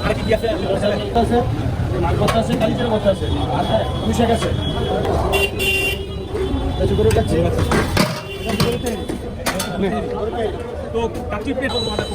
আর কি আছে মাছ ভর্তা আছে কালিচের ভর্তা আছে আর হ্যাঁ পুঁইশাক আছে আচ্ছা গরু কাচ্ছি তো কাচ্চি পেট তোমাদের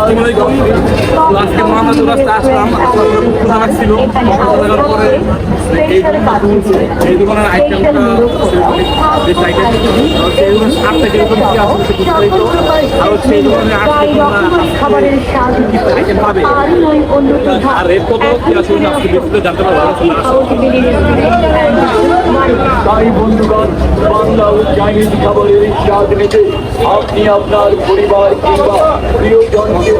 জি আসসালামাইকুম তো আজকে মোহাম্মদুর রাস্তা আসলাম লাগছিল ক্ষুধা লাগার পরে এই এই দোকানের আইটেমটা বেশ আইটেম হচ্ছে এই দোকানের সাতটা যেরকম কি আর হচ্ছে দোকানে আর রেট কত কি আসলে জানতে পারব তাই বন্ধুগণ বাংলা ও চাইনিজ খাবারের স্বাদ নিতে আপনি আপনার পরিবার কিংবা প্রিয়জনকে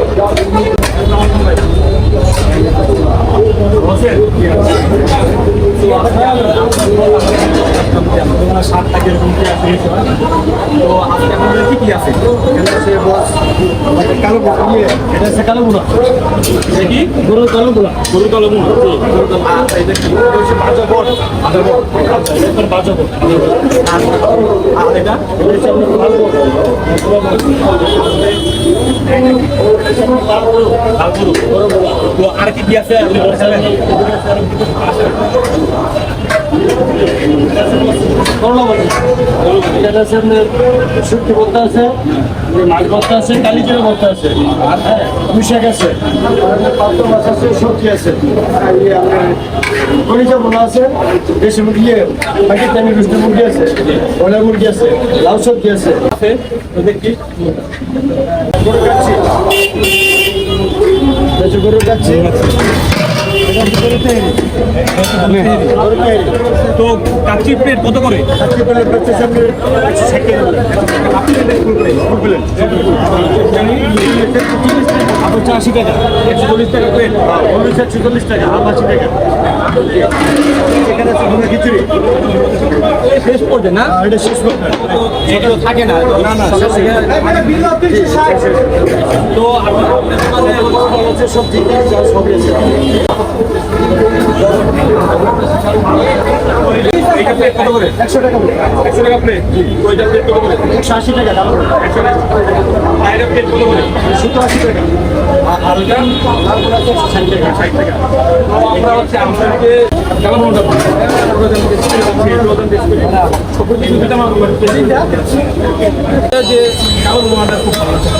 ডাকুন। সাতটা কীরকম কি আছে তো আজকে আমাদের কি কি আছে আছে বস কালো ইয়ে এটা হচ্ছে কালো বোনা এটা কি গরুর কালো বোনা গরুর কালো বোনা গরুর কালো এটা কি হচ্ছে বাজা বট আচ্ছা হচ্ছে আর হচ্ছে কি আছে এটা আছে। শুক্তি ভর্তা আছে মাছ ভর্তা আছে কালি জিরা ভর্তা আছে আর হ্যাঁ পুঁইশাক আছে পাত্র মাছ আছে সবজি আছে কলিজা বোনা আছে দেশি মুরগি পাকিস্তানি রুস্টি মুরগি আছে ব্রয়লার মুরগি আছে লাউ সবজি আছে দেখি গরু কাচ্ছি গরু কাচ্ছি তো কাচ্চির প্লেট কত করে? কাচ্চির প্লেট হচ্ছে সামনে একশো ষাট টাকা আপনি ফুল প্লেট ফুল প্লেট আর হচ্ছে আশি টাকা। একশো চল্লিশ টাকা প্লেট চল্লিশ একশো টাকা হাফ আশি টাকা এখানে শেষ পড়বে থাকে না। না না তো আপনার সবজি এইটা প্লেট কত করে? একশো টাকা একশো টাকা প্লেট ওইটা প্লেট কত করে? একশো আশি টাকা দাম একশো টাকা। আর এটা প্লেট কত করে? সত্তর আশি টাকা। আর- ওইটা লালগুলো আছে ষাট টাকা। ষাট টাকা। এটা হচ্ছে আমাদেরকে মনে হয় যে কালো মোয়াটা খুব ভালো।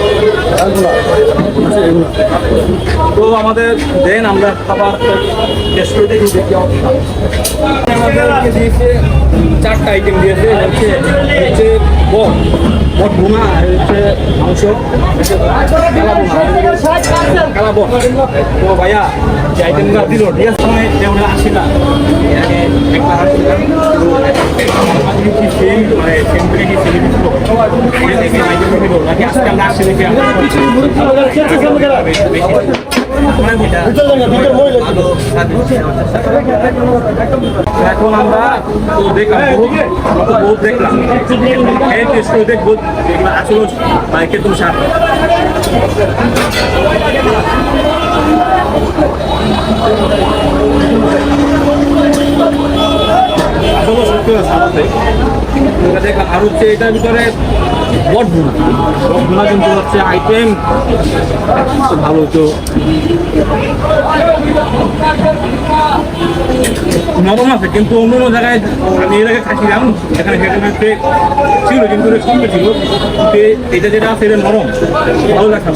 তো আমাদের দেন আমরা খাবার দিয়েছে চারটা আইটেম দিয়েছে হচ্ছে হচ্ছে বট বট ভুনা হচ্ছে মাংস। কালা বট তো ভাইয়া যে আইটেমগুলো দিল ঠিক সময় ওটা আসে না একবার আসছিলাম মানে এখন আমরা তো দেখলাম বহুত দেখলাম। দেখব যেগুলো আসলে বাইকে তুমি সার Vamos দেখলাম আর হচ্ছে এটার ভিতরে বট ভুনা বট ভুনা কিন্তু হচ্ছে আইটেম ভালো তো নরম আছে কিন্তু অন্য অন্য জায়গায় আমি এর আগে খাচ্ছিলাম এখানে সেখানে হচ্ছে ছিল কিন্তু সঙ্গে ছিল এটা যেটা আছে এটা নরম ভালো লাগছে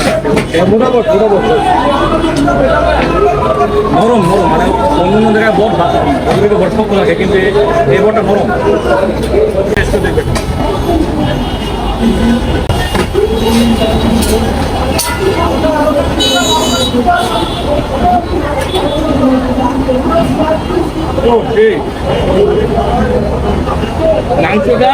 মোটামুটি মোটামুটি নরম নরম মানে অন্য অন্য জায়গায় বট বট শক্ত লাগে কিন্তু এই বটটা ঠিক মাংসটা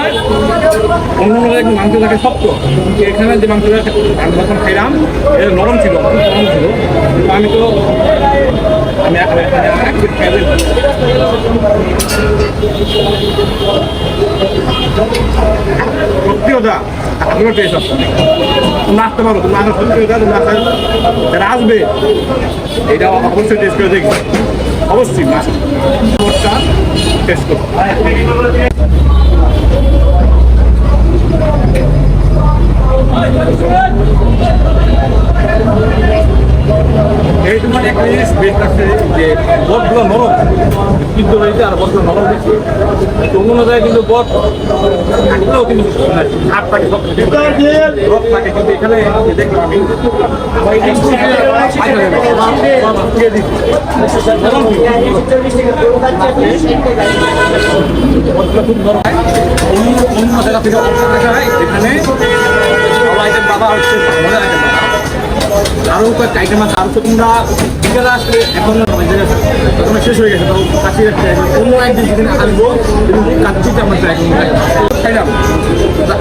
অন্য মাংস থাকে শক্ত। কিন্তু এখানে যে মাংসটা আমি যখন খাইলাম এটা নরম ছিল নরম ছিল। আমি তো আমি আপনার টেস্ট আছে। তোমরা আসতে পারো তোমরা আসলে সত্যি তোমরা এটা অবশ্যই টেস্ট করে অবশ্যই মাছ টেস্ট করো? তোমার একটা জিনিস বেশ লাগছে যে বটগুলো নরম কিন্তু রয়েছে আর বটগুলো নরম বেশি তো অন্য জায়গায় কিন্তু বট থাকলেও কিন্তু মানে হাত থাকে সব থাকে কিন্তু এখানে দেখলাম আমি খুব অন্য জায়গা থেকে যায় এখানে পাবা হচ্ছে মজা আইটেম আরও কয়েকটা আইটেম আছে আর তোমরা বিকেলে আসলে এখন তখন শেষ হয়ে গেছে তো কাছে রাখতে। অন্য একদিন যেদিন আসব এবং কাচ্ছিতে আমার ট্রাই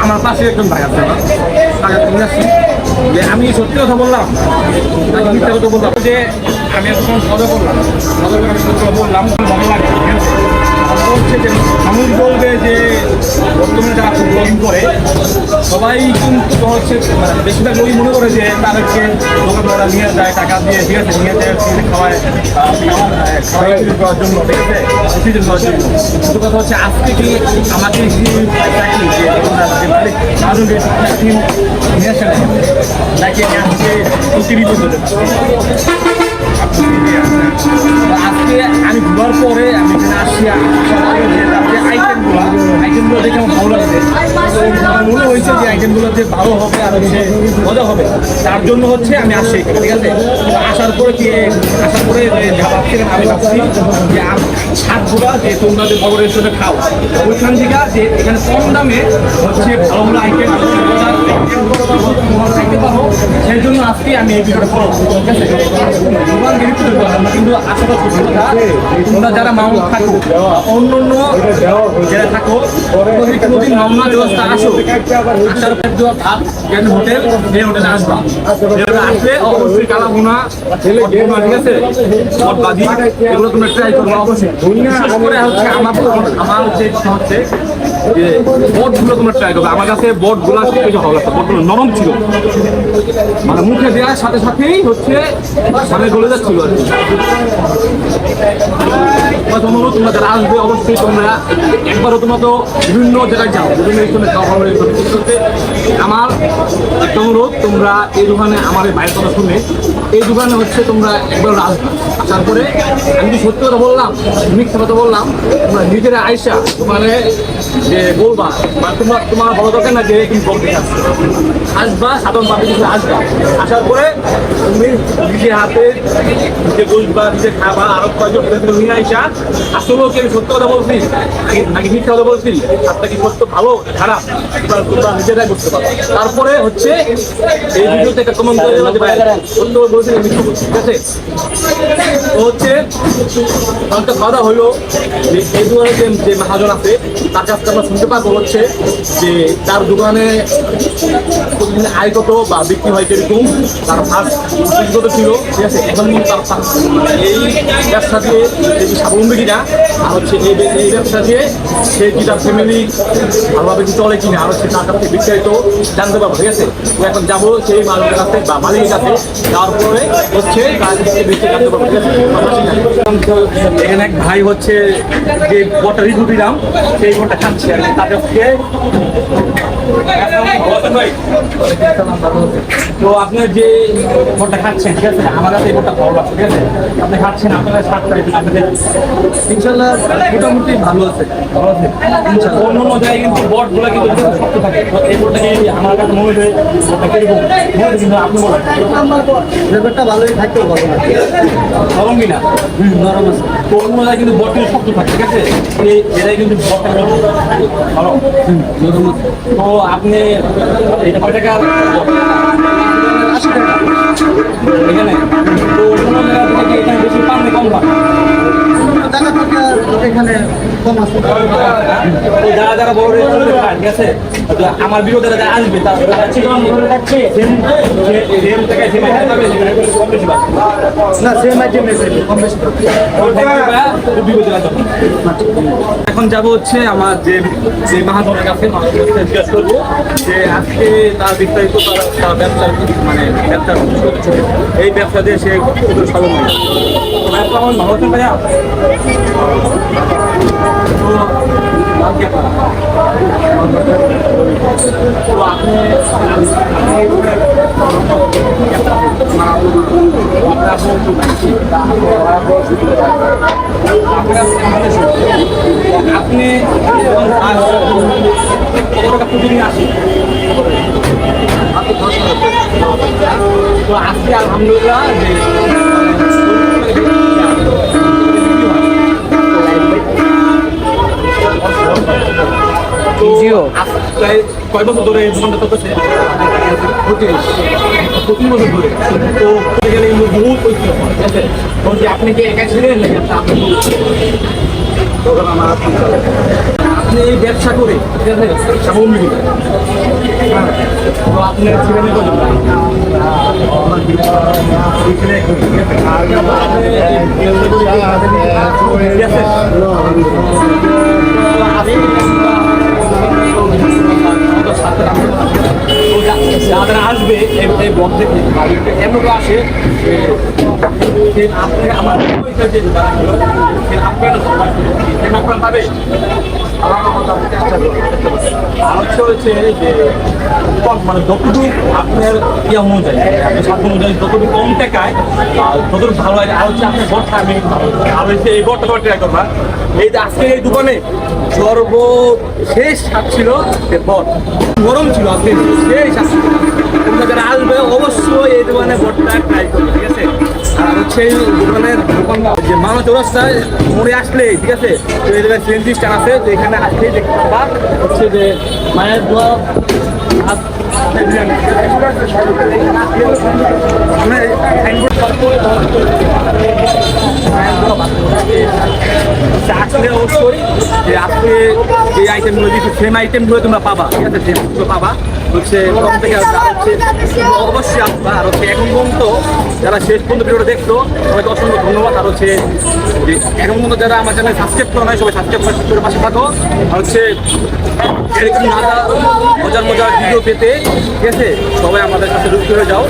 আমার পাশে একজন ভাই আছে যে আমি সত্যি কথা বললাম মিথ্যা কথা বললাম। যে আমি এখন মজা করলাম, মজা করে সত্যি বললাম ভালো লাগে হচ্ছে যে বলবে যে বর্তমানে যারা ফুটবলিং করে, সবাই কিন্তু হচ্ছে মানে বেশিরভাগ লোকই মনে করে যে তাদেরকে দোকানদাররা নিয়ে যায়, টাকা দিয়ে ঠিক আছে, নিয়ে যায় খাওয়ায় খাওয়াই করার জন্য, ঠিক আছে করার জন্য। কিন্তু কথা হচ্ছে, আজকে কি আমাকে কি চাকরি যে যে চাকরি নিয়ে আসে নাকি আজকে বলতে আজকে আমি ঘুরার পরে আমি এখানে আসি আইটেমগুলো আইটেমগুলো দেখে আমার ভালো লাগছে মনে আইটেমগুলো যে ভালো হবে আর হচ্ছে মজা হবে। তার জন্য হচ্ছে আমি আসছি ঠিক আছে? আসার পরে কি আসার পরে যে আমি ভাবছি যে হাতগুলা যে তোমরা যে বড় রেস্টুরেন্টে খাও, ওইখান থেকে যে এখানে কম দামে হচ্ছে ভালো ভালো আইটেম সেই জন্য আজকে আমি এই ভিডিওটা করব ঠিক আছে? কিন্তু তোমরা যারা মাউন্ট থাকো অন্য অন্য যারা থাকো কোনোদিন মামলা ব্যবস্থা আসো দেওয়া ভাত জ্ঞান হোটেল এই হোটেলে আসবা। আসলে অবশ্যই কালা ভুনা ভুনা, ঠিক আছে? এগুলো তোমরা ট্রাই করব অবশ্যই। বিশেষ করে হচ্ছে আমার আমার ইচ্ছা হচ্ছে যে বটগুলো তোমরা ট্রাই করবে। আমার কাছে বটগুলো খুব বেশি ভালো লাগছে। বটগুলো নরম ছিল। মানে মুখে দেওয়ার সাথে সাথেই হচ্ছে মানে গলে যাচ্ছিল আর কি। আমার অনুরোধ তোমরা যারা আসবে, অবশ্যই তোমরা একবারও তোমরা তো বিভিন্ন জায়গায় যাও, বিভিন্ন স্থানে আমার একটা অনুরোধ তোমরা এই দোকানে আমার এই বাইরের কথা শুনে, এই দোকানে হচ্ছে তোমরা একবার আসবে। আসার পরে আমি সত্যি কথা বললাম, মিথ্যা কথা বললাম, তোমরা নিজেরা আইসা দোকানে যে বলবা বা তোমার তোমার বড় দরকার না যে তুমি বলতে আসবা, সাধারণ পাবলিক আসবা। আসার পরে তুমি নিজে হাতে নিজে বসবা, নিজে খাবা, আরও কয়জন নিয়ে আইসা আসলেও কি আমি সত্য কথা বলছি? নাকি- মিথ্যা কথা বলছি? কি সত্য ভালো? খারাপ? তোমরা- নিজেরাই বুঝতে পারো তারপরে হচ্ছে এই ভিডিওতে একটা কমেন্ট করে সত্য বলছি মিথ্যা বলছি, ঠিক আছে? তো হচ্ছে যে এই দোকানে যে মহাজন আছে, তার কাছ থেকে আমরা শুনতে পারব হচ্ছে যে তার দোকানে প্রতিদিন আয় কত বা বিক্রি হয় কীরকম, তার ফার্স্ট কত ছিল, ঠিক আছে? এখন তার এই ব্যবসা দিয়ে সে আর হচ্ছে এই এই ব্যবসা দিয়ে সে কি তার ফ্যামিলি ভালোভাবে কি চলে কিনা, আর হচ্ছে তার কাছ বিস্তারিত জানতে পারব, ঠিক আছে? তো এখন যাব সেই মালিকের কাছে বা মালিকের কাছে যাওয়ার হচ্ছে তার কাছ বিস্তারিত এখানে এক ভাই হচ্ছে যে বটা রিভিউ দিলাম, সেই বটা খাচ্ছে আর তাদের তো আপনার যে ভোটটা খাচ্ছেন ঠিক আছে? আমার কাছে এই ভোটটা ভালো লাগছে ঠিক আছে? আপনি খাচ্ছেন আপনার স্বাদটা আপনাদের ইনশাল্লাহ মোটামুটি ভালো আছে ভালো আছে অন্য অন্য জায়গায় কিন্তু বটগুলো কিন্তু শক্ত থাকে। তো এই ভোটটা কি আমার কাছে মনে হয় কীরকম কিন্তু আপনি বলেন। ব্যাপারটা ভালোই থাকতেও ভালো না নরম কিনা? নরম আছে। তো অন্য জায়গায় কিন্তু বট কিন্তু শক্ত থাকে ঠিক আছে? এই এটাই কিন্তু বটটা ভালো। নরম তো আপনি টাকা? আশি টাকা। এখানে। তো অন্য জায়গা থেকে এখানে বেশি পান কম পান? টাকা টাকা এখানে কম আছে যারা যারা বড় ঠিক আছে আমার বিরোধে যারা আসবে না সেম আইটেম কম বেশি এখন যাব হচ্ছে আমার যে যে মাহাজনের কাছে জিজ্ঞেস করব যে আজকে তার বিস্তারিত তার তার ব্যবসার মানে ব্যবসার এই ব্যবসা দিয়ে সে স্বাবলম্বী আমার ভালো ভাইয়া তো নাম কি আপনার? তো আপনি আপনি কত টাকা প্রতিদিন আসেন তো আজকে আলহামদুলিল্লাহ জিও প্রায় কয় বছর ধরে এই দোকানটা চলতেছে। প্রতি বছর ধরে তো গেলে এগুলো বহুত পরিশ্রম ঠিক আছে তো আপনি কি একা ছিলেন আপনার আপনি এই ব্যবসা করে ঠিক আছে স্বাবলম্বী তো আপনার ছেলে কজন ঠিক আছে? যারা আসবে এই- এমন আসে আপনি আমার আর হচ্ছে যে মানে যতটুকু আপনার ইয়ে অনুযায়ী, আপনার স্বার্থ অনুযায়ী যতটুকু কম টাকায়, আর যতটুকু ভালো লাগে আর হচ্ছে আপনার বটটা আমি আর হচ্ছে এই তোমার ট্রাই করবা এই আজকে এই দোকানে সর্বশেষ স্বাদ ছিল বট। গরম ছিল আজকে। সেই স্বাদ। তোমরা যারা আসবে অবশ্যই এই দোকানে বটটা ট্রাই করবে, ঠিক আছে? আর দোকানের দোকান যে আসলে, ঠিক আছে? এই আছে এখানে হচ্ছে যে মায়ের করে আসলে অবশ্যই যে আজকে যে আইটেমগুলো দিচ্ছে সেম তোমরা পাবা। ঠিক পাবা। হচ্ছে কম থেকে হচ্ছে অবশ্যই আসবা। আর হচ্ছে যারা শেষ পর্যন্ত ভিডিওটা দেখছ, সবাইকে অসংখ্য ধন্যবাদ। আর হচ্ছে যে এখন পর্যন্ত যারা আমার চ্যানেল সাবস্ক্রাইব করে নাই, সবাই সাবস্ক্রাইব করে পাশে থাকো। আর হচ্ছে এরকম মজার মজার ভিডিও পেতে, ঠিক সবাই আমাদের সাথে যুক্ত হয়ে যাও।